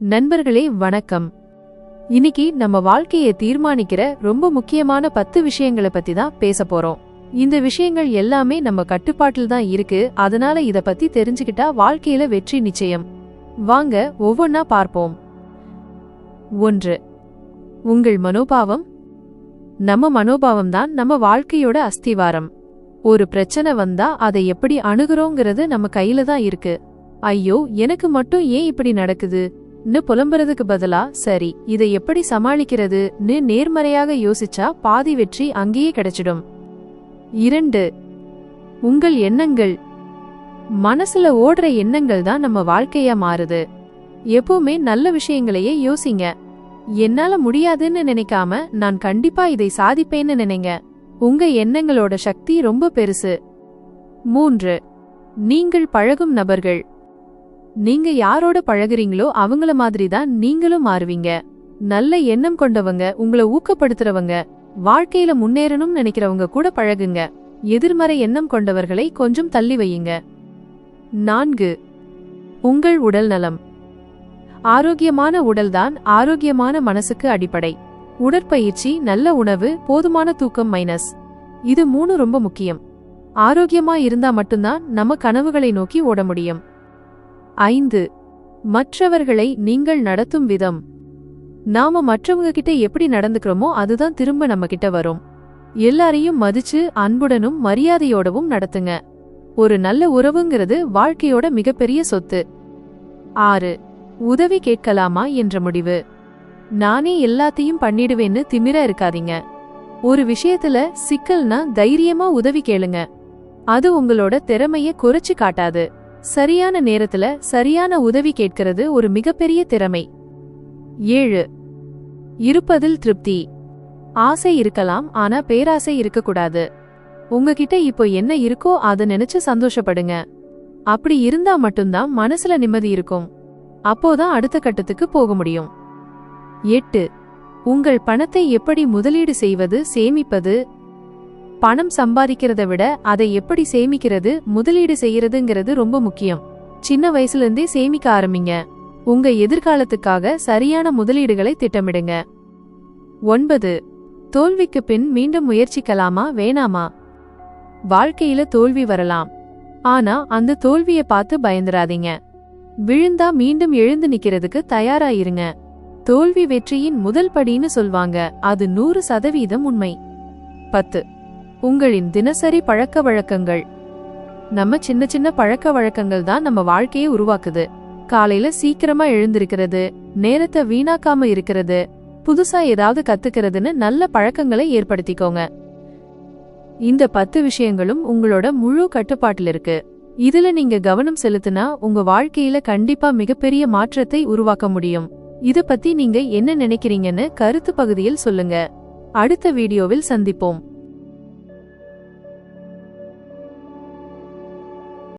நண்பர்களே வணக்கம். இன்னைக்கு நம்ம வாழ்க்கையை தீர்மானிக்கிற ரொம்ப முக்கியமான பத்து விஷயங்களை பத்தி தான் பேச போறோம். இந்த விஷயங்கள் எல்லாமே நம்ம கட்டுப்பாட்டில் தான் இருக்கு. அதனால இத பத்தி தெரிஞ்சுக்கிட்டா வாழ்க்கையில வெற்றி நிச்சயம். வாங்க ஒவ்வொன்னா பார்ப்போம். ஒன்று உங்கள் மனோபாவம். நம்ம மனோபாவம் தான் நம்ம வாழ்க்கையோட அஸ்திவாரம். ஒரு பிரச்சனை வந்தா அதை எப்படி அணுகுறோங்கிறது நம்ம கையில தான் இருக்கு. ஐயோ எனக்கு மட்டும் ஏன் இப்படி நடக்குது? ன்னு புலம்புறதுக்கு பதிலா சரி இதை எப்படி சமாளிக்கிறதுன்னு நேர்மறையாக யோசிச்சா பாதி வெற்றி அங்கேயே கிடைச்சிடும். இரண்டு உங்கள் எண்ணங்கள். மனசுல ஓடுற எண்ணங்கள் தான் நம்ம வாழ்க்கையா மாறுது. எப்பவுமே நல்ல விஷயங்களையே யோசிங்க. என்னால முடியாதுன்னு நினைக்காம நான் கண்டிப்பா இதை சாதிப்பேன்னு நினைங்க. உங்க எண்ணங்களோட சக்தி ரொம்ப பெருசு. மூன்று நீங்கள் பழகும் நபர்கள். நீங்க யாரோட பழகுறீங்களோ அவங்கள மாதிரி தான் நீங்களும் மாறுவீங்க. நல்ல எண்ணம் கொண்டவங்க உங்களை ஊக்கப்படுத்துறவங்க வாழ்க்கையில முன்னேறணும்னு நினைக்கிறவங்க கூட பழகுங்க. எதிர்மறை எண்ணம் கொண்டவர்களை கொஞ்சம் தள்ளி வையுங்க. நான்கு உங்கள் உடல் நலம். ஆரோக்கியமான உடல்தான் ஆரோக்கியமான மனசுக்கு அடிப்படை. உடற்பயிற்சி நல்ல உணவு போதுமான தூக்கம் மைனஸ் இது மூணு ரொம்ப முக்கியம். ஆரோக்கியமா இருந்தா மட்டும்தான் நம்ம கனவுகளை நோக்கி ஓட முடியும். ஐந்து. மற்றவர்களை நீங்கள் நடத்தும் விதம். நாம மற்றவங்க கிட்ட எப்படி நடந்துக்கிறோமோ அதுதான் திரும்ப நம்ம கிட்ட வரும். எல்லாரையும் மதிச்சு அன்புடனும் மரியாதையோடவும் நடத்துங்க. ஒரு நல்ல உறவுங்கிறது வாழ்க்கையோட மிகப்பெரிய சொத்து. ஆறு. உதவி கேட்கலாமா என்ற முடிவு. நானே எல்லாத்தையும் பண்ணிடுவேன்னு திமிர இருக்காதீங்க. ஒரு விஷயத்துல சிக்கல்னா தைரியமா உதவி கேளுங்க. அது உங்களோட திறமைய குறைச்சு காட்டாது. சரியான நேரத்துல சரியான உதவி கேட்கிறது ஒரு மிகப்பெரிய திறமை. ஏழு. இருப்பதில் திருப்தி. ஆசை இருக்கலாம் ஆனா பேராசை இருக்கக்கூடாது. உங்ககிட்ட இப்போ என்ன இருக்கோ அத நினைச்சு சந்தோஷப்படுங்க. அப்படி இருந்தா மட்டும்தான் மனசுல நிம்மதி இருக்கும். அப்போதான் அடுத்த கட்டத்துக்கு போக முடியும். எட்டு. உங்கள் பணத்தை எப்படி முதலீடு செய்வது சேமிப்பது பணம் சம்பாதிக்கிறத விட அதை எப்படி சேமிக்கிறது முதலீடு செய்யறதுங்கிறது ரொம்ப முக்கியம். சின்ன வயசுல இருந்தே சேமிக்க ஆரம்பிங்க. உங்க எதிர்காலத்துக்காக சரியான முதலீடுகளை திட்டமிடுங்க. ஒன்பது. தோல்விக்கு பின் மீண்டும் முயற்சிக்கலாமா வேணாமா? வாழ்க்கையில தோல்வி வரலாம். ஆனா அந்த தோல்வியை பார்த்து பயந்துராதீங்க. விழுந்தா மீண்டும் எழுந்து நிக்கிறதுக்கு தயாரா இருங்க தோல்வி வெற்றியின் முதல் படின்னு சொல்வாங்க. அது நூறு சதவீதம் உண்மை. பத்து. உங்களின் தினசரி பழக்க வழக்கங்கள். நம்ம சின்ன சின்ன பழக்க வழக்கங்கள் தான் நம்ம வாழ்க்கையை உருவாக்குது. காலையில சீக்கிரமா எழுந்திருக்கிறது நேரத்தை வீணாக்காம இருக்கிறது புதுசா ஏதாவது கத்துக்கிறதுன்னு நல்ல பழக்கங்களை ஏற்படுத்திக்கோங்க. இந்த பத்து விஷயங்களும் உங்களோட முழு கட்டுப்பாட்டில் இருக்கு. இதுல நீங்க கவனம் செலுத்தினா உங்க வாழ்க்கையில கண்டிப்பா மிகப்பெரிய மாற்றத்தை உருவாக்க முடியும். இத பத்தி நீங்க என்ன நினைக்கிறீங்கன்னு கருத்து பகுதியில் சொல்லுங்க. அடுத்த வீடியோவில் சந்திப்போம்.